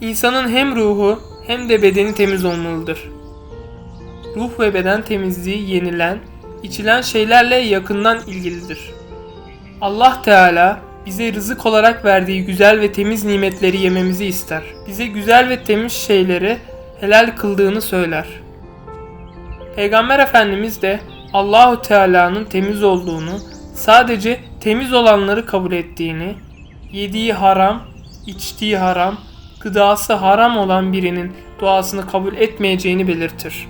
İnsanın hem ruhu hem de bedeni temiz olmalıdır. Ruh ve beden temizliği yenilen, içilen şeylerle yakından ilgilidir. Allah Teala bize rızık olarak verdiği güzel ve temiz nimetleri yememizi ister. Bize güzel ve temiz şeyleri helal kıldığını söyler. Peygamber Efendimiz de Allahu Teala'nın temiz olduğunu, sadece temiz olanları kabul ettiğini, yediği haram, içtiği haram, gıdası haram olan birinin duasını kabul etmeyeceğini belirtir.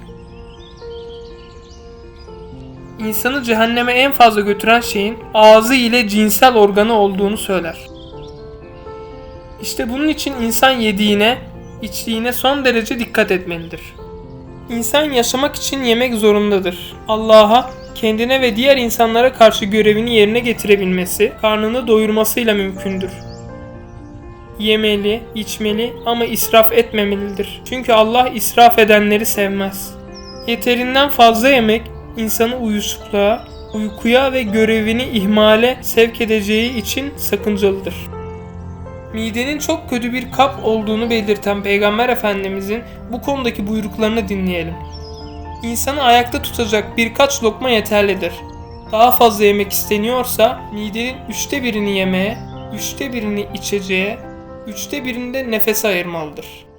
İnsanı cehenneme en fazla götüren şeyin ağzı ile cinsel organı olduğunu söyler. İşte bunun için insan yediğine, içtiğine son derece dikkat etmelidir. İnsan yaşamak için yemek zorundadır. Allah'a kendine ve diğer insanlara karşı görevini yerine getirebilmesi, karnını doyurmasıyla mümkündür. Yemeli, içmeli ama israf etmemelidir. Çünkü Allah israf edenleri sevmez. Yeterinden fazla yemek insanı uyuşukluğa, uykuya ve görevini ihmale sevk edeceği için sakıncalıdır. Midenin çok kötü bir kap olduğunu belirten Peygamber Efendimizin bu konudaki buyruklarını dinleyelim. İnsanı ayakta tutacak birkaç lokma yeterlidir. Daha fazla yemek isteniyorsa midenin üçte birini yemeye, üçte birini içeceğe, üçte birinde nefes ayırmalıdır.